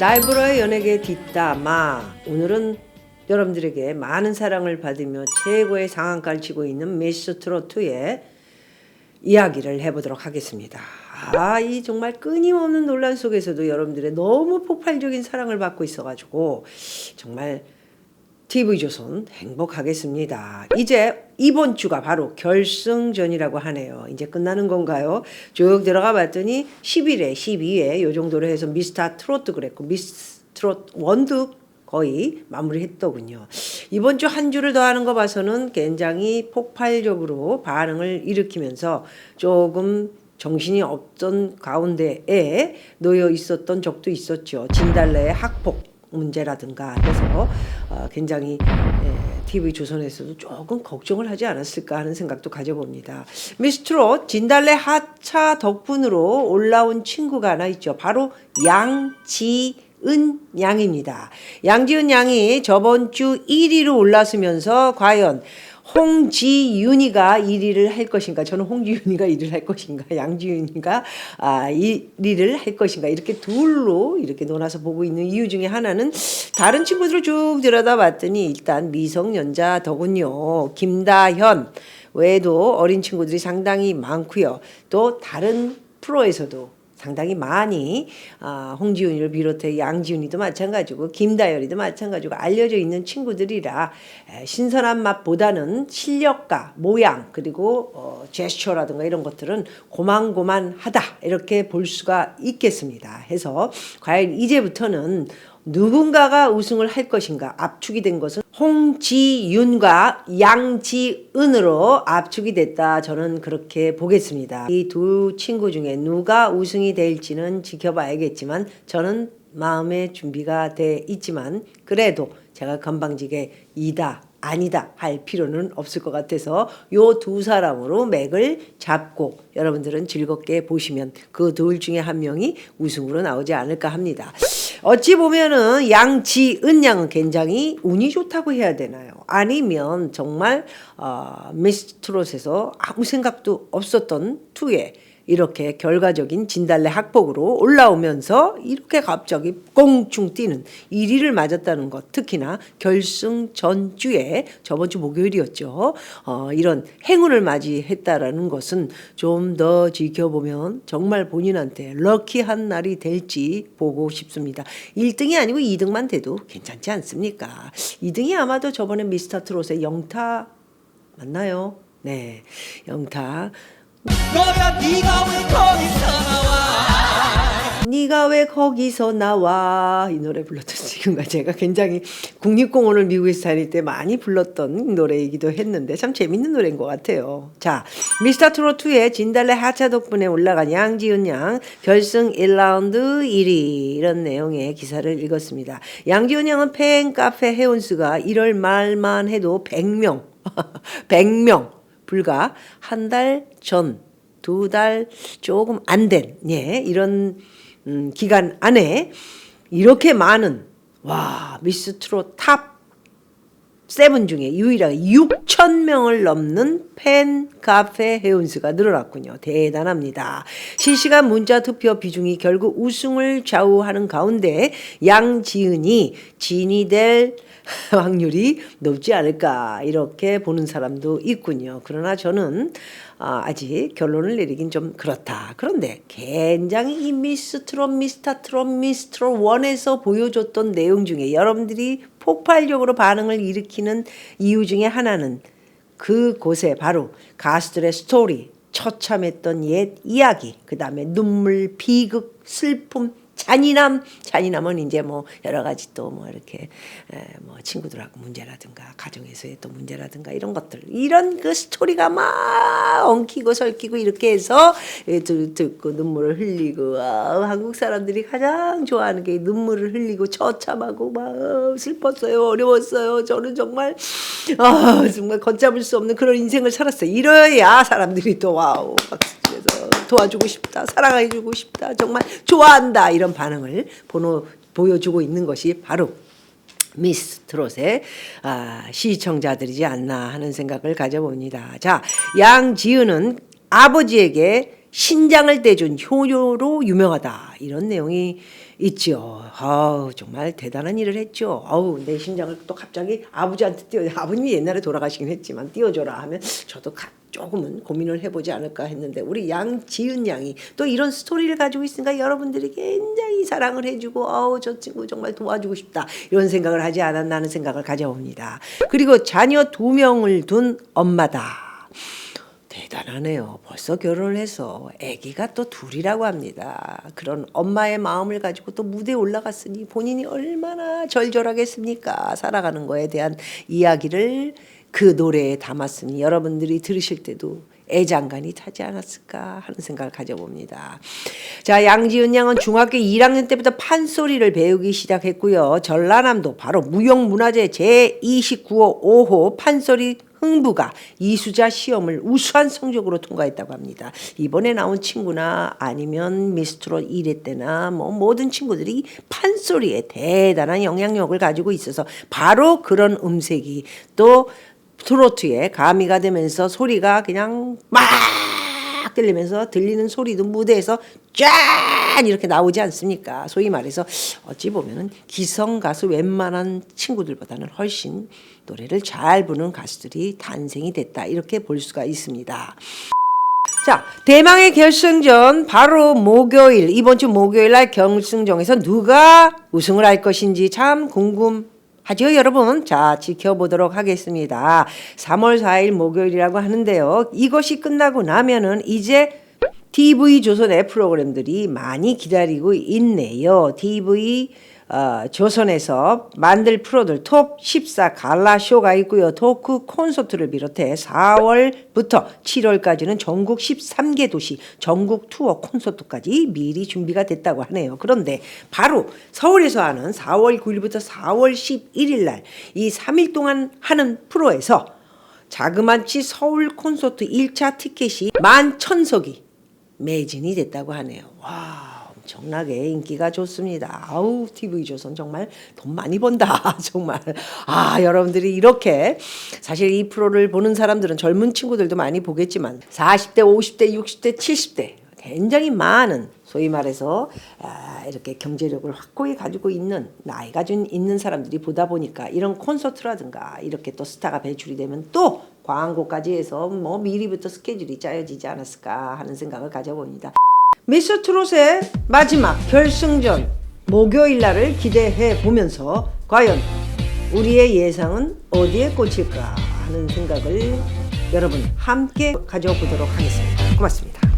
날브러의 연예계 뒷담화 오늘은 여러분들에게 많은 사랑을 받으며 최고의 상한가를 치고 있는 미스 트로트의 이야기를 해보도록 하겠습니다. 아, 이 정말 끊임없는 논란 속에서도 여러분들의 너무 폭발적인 사랑을 받고 있어가지고 정말 TV조선 행복하겠습니다. 이제 이번 주가 바로 결승전이라고 하네요. 이제 끝나는 건가요? 쭉 들어가 봤더니 11회, 12회 요 정도로 해서 미스터 트로트 그랬고 미스 트로트 원도 거의 마무리했더군요. 이번 주 한 주를 더 하는 거 봐서는 굉장히 폭발적으로 반응을 일으키면서 조금 정신이 없던 가운데에 놓여 있었던 적도 있었죠. 진달래의 학폭 문제라든가 해서 어, 굉장히 예, TV 조선에서도 조금 걱정을 하지 않았을까 하는 생각도 가져봅니다. 미스트롯 진달래 하차 덕분으로 올라온 친구가 하나 있죠. 바로 양지 은 양입니다. 양지은 양이 저번 주 1위로 올랐으면서 과연 홍지윤이가 1위를 할 것인가? 저는 홍지윤이가 1위를 할 것인가? 양지윤이가 아, 1위를 할 것인가? 이렇게 둘로 이렇게 논아서 보고 있는 이유 중에 하나는 다른 친구들을 쭉 들여다봤더니 일단 미성년자 더군요. 김다현 외에도 어린 친구들이 상당히 많고요. 또 다른 프로에서도 상당히 많이 아, 홍지윤이를 비롯해 양지윤이도 마찬가지고 김다열이도 마찬가지고 알려져 있는 친구들이라 에, 신선한 맛보다는 실력과 모양 그리고 어, 제스처라든가 이런 것들은 고만고만하다 이렇게 볼 수가 있겠습니다. 해서 과연 이제부터는 누군가가 우승을 할 것인가 압축이 된 것은 홍지윤과 양지은으로 압축이 됐다 저는 그렇게 보겠습니다. 이 두 친구 중에 누가 우승이 될지는 지켜봐야겠지만 저는 마음의 준비가 돼 있지만 그래도 제가 건방지게 이다 아니다 할 필요는 없을 것 같아서 요 두 사람으로 맥을 잡고 여러분들은 즐겁게 보시면 그 둘 중에 한 명이 우승으로 나오지 않을까 합니다. 어찌 보면은 양지은 양은 굉장히 운이 좋다고 해야 되나요? 아니면 정말 어, 미스트롯에서 아무 생각도 없었던 투에 이렇게 결과적인 진달래 학폭으로 올라오면서 이렇게 갑자기 꽁충 뛰는 1위를 맞았다는 것 특히나 결승 전주에 저번 주 목요일이었죠. 어, 이런 행운을 맞이했다라는 것은 좀 더 지켜보면 정말 본인한테 럭키한 날이 될지 보고 싶습니다. 1등이 아니고 2등만 돼도 괜찮지 않습니까? 2등이 아마도 저번에 미스터 트롯의 영타 맞나요? 네, 영타 너야 네가 왜 거기서 나와 네가 왜 거기서 나와 이 노래 불렀던 지금과 제가 굉장히 국립공원을 미국에서 다닐 때 많이 불렀던 노래이기도 했는데 참 재밌는 노래인 것 같아요. 자 미스터 트롯 2의 진달래 하차 덕분에 올라간 양지은 양 결승 1라운드 1위 이런 내용의 기사를 읽었습니다. 양지은 양은 팬 카페 회원수가 1월 말만 해도 100명 100명 불과 한 달 전, 두 달 조금 안 된, 예, 이런 음, 기간 안에 이렇게 많은, 와, 미스 트롯 탑 세븐 중에 유일하게 6천 명을 넘는 팬 카페 회원수가 늘어났군요. 대단합니다. 실시간 문자 투표 비중이 결국 우승을 좌우하는 가운데 양지은이 진이 될 확률이 높지 않을까 이렇게 보는 사람도 있군요. 그러나 저는 아, 아직 결론을 내리긴 좀 그렇다. 그런데 굉장히 이 미스 트롯 미스터 트롯 미스트롯 원에서 보여줬던 내용 중에 여러분들이 폭발적으로 반응을 일으키는 이유 중에 하나는 그곳에 바로 가수들의 스토리, 처참했던 옛 이야기, 그 다음에 눈물, 비극, 슬픔, 잔인함, 잔인함은 이제 뭐 여러 가지 또 뭐 이렇게 에, 뭐 친구들하고 문제라든가 가정에서의 또 문제라든가 이런 것들. 이런 그 스토리가 막 엉키고 설키고 이렇게 해서 듣고 눈물을 흘리고 아, 한국 사람들이 가장 좋아하는 게 눈물을 흘리고 처참하고 막 어, 슬펐어요 어려웠어요. 저는 정말 아 정말 걷잡을 수 없는 그런 인생을 살았어요. 이래야 사람들이 또 와우. 치면서 도와주고 싶다 사랑해주고 싶다 정말 좋아한다 이런 반응을 보노, 보여주고 있는 것이 바로 미스 트롯의 아, 시청자들이지 않나 하는 생각을 가져봅니다. 자, 양지은은 아버지에게 신장을 떼준 효녀로 유명하다. 이런 내용이 있죠. 아우 정말 대단한 일을 했죠. 아우 내 심장을 또 갑자기 아버지한테 띄워 아버님이 옛날에 돌아가시긴 했지만 띄워줘라 하면 저도 가, 조금은 고민을 해보지 않을까 했는데 우리 양지은 양이 또 이런 스토리를 가지고 있으니까 여러분들이 굉장히 사랑을 해주고 아우 저 친구 정말 도와주고 싶다 이런 생각을 하지 않았나 하는 생각을 가져옵니다. 그리고 자녀 두 명을 둔 엄마다. 대단하네요. 벌써 결혼을 해서 아기가 또 둘이라고 합니다. 그런 엄마의 마음을 가지고 또 무대에 올라갔으니 본인이 얼마나 절절하겠습니까? 살아가는 거에 대한 이야기를 그 노래에 담았으니 여러분들이 들으실 때도 애장간이 타지 않았을까 하는 생각을 가져봅니다. 자, 양지은 양은 중학교 1학년 때부터 판소리를 배우기 시작했고요. 전라남도 바로 무용문화재 제29호 5호 판소리 흥부가 이수자 시험을 우수한 성적으로 통과했다고 합니다. 이번에 나온 친구나 아니면 미스트롯 1회 때나 뭐 모든 친구들이 판소리에 대단한 영향력을 가지고 있어서 바로 그런 음색이 또 트로트에 가미가 되면서 소리가 그냥 막 들리면서 들리는 소리도 무대에서 쫙 이렇게 나오지 않습니까? 소위 말해서 어찌 보면은 기성 가수 웬만한 친구들보다는 훨씬 노래를 잘 부르는 가수들이 탄생이 됐다 이렇게 볼 수가 있습니다. 자, 대망의 결승전 바로 목요일 이번 주 목요일 날 결승전에서 누가 우승을 할 것인지 참 궁금 하죠, 여러분? 자, 지켜보도록 하겠습니다. 3월 4일 목요일이라고 하는데요. 이것이 끝나고 나면은 이제 TV 조선의 프로그램들이 많이 기다리고 있네요. TV 어, 조선에서 만들 프로들 톱 14 갈라 쇼가 있고요. 토크 콘서트를 비롯해 4월부터 7월까지는 전국 13개 도시 전국 투어 콘서트까지 미리 준비가 됐다고 하네요. 그런데 바로 서울에서 하는 4월 9일부터 4월 11일 날 이 3일 동안 하는 프로에서 자그마치 서울 콘서트 1차 티켓이 11,000석이 매진이 됐다고 하네요. 와, 엄청나게 인기가 좋습니다. 아우, TV조선 정말 돈 많이 번다. 정말. 아, 여러분들이 이렇게 사실 이 프로를 보는 사람들은 젊은 친구들도 많이 보겠지만 40대, 50대, 60대, 70대 굉장히 많은 소위 말해서 아, 이렇게 경제력을 확고히 가지고 있는 나이가 좀 있는 사람들이 보다 보니까 이런 콘서트라든가 이렇게 또 스타가 배출이 되면 또 광고까지 해서 뭐 미리부터 스케줄이 짜여지지 않았을까 하는 생각을 가져봅니다. 미스 트롯의 마지막 결승전 목요일 날을 기대해 보면서 과연 우리의 예상은 어디에 꽂힐까 하는 생각을 여러분 함께 가져보도록 하겠습니다. 고맙습니다.